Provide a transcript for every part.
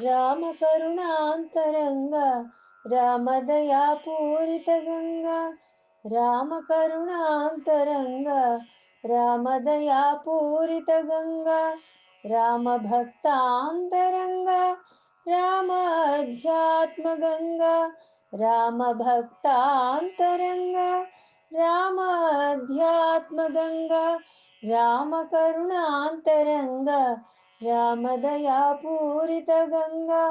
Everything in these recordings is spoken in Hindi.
रामकरुणान्तरङ्ग रामदयापूरितगङ्गा रामकरुणान्तरङ्ग रामदयापूरितगङ्गा रामभक्तान्तरङ्ग रामाध्यात्मगङ्गा रामभक्तान्तरङ्ग रामाध्यात्मगङ्गा रामकरुणान्तरङ्ग रामदयापूरितगङ्गा।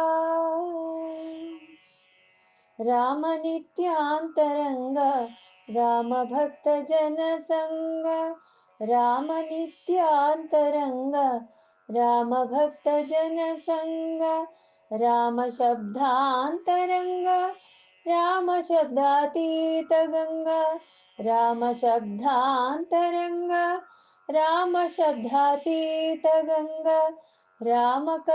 रामनित्यान्तरङ्ग रामभक्तजनसङ्ग। रामनित्यान्तरङ्ग रामभक्तजनसङ्ग। रामशब्दान्तरङ्ग रामशब्दातीतगङ्गा। रामशब्दान्तरङ्ग రామశబ్దాతీతగంగ రామకరుణాంతరంగ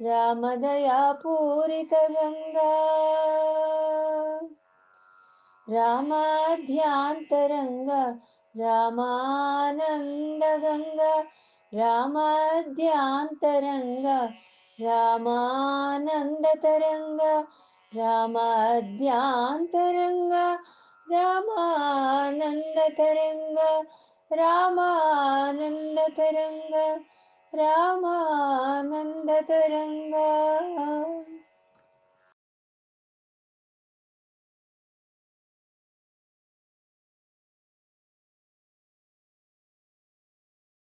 రామదయాపూరితగంగ రామాధ్యాంతరంగ రామానందగంగ రామాధ్యాంతరంగ రామానందతరంగ రామాధ్యాంతరంగ. രാമാനന്ദ തരംഗ രാമാനന്ദ തരംഗ രാമാനന്ദ തരംഗ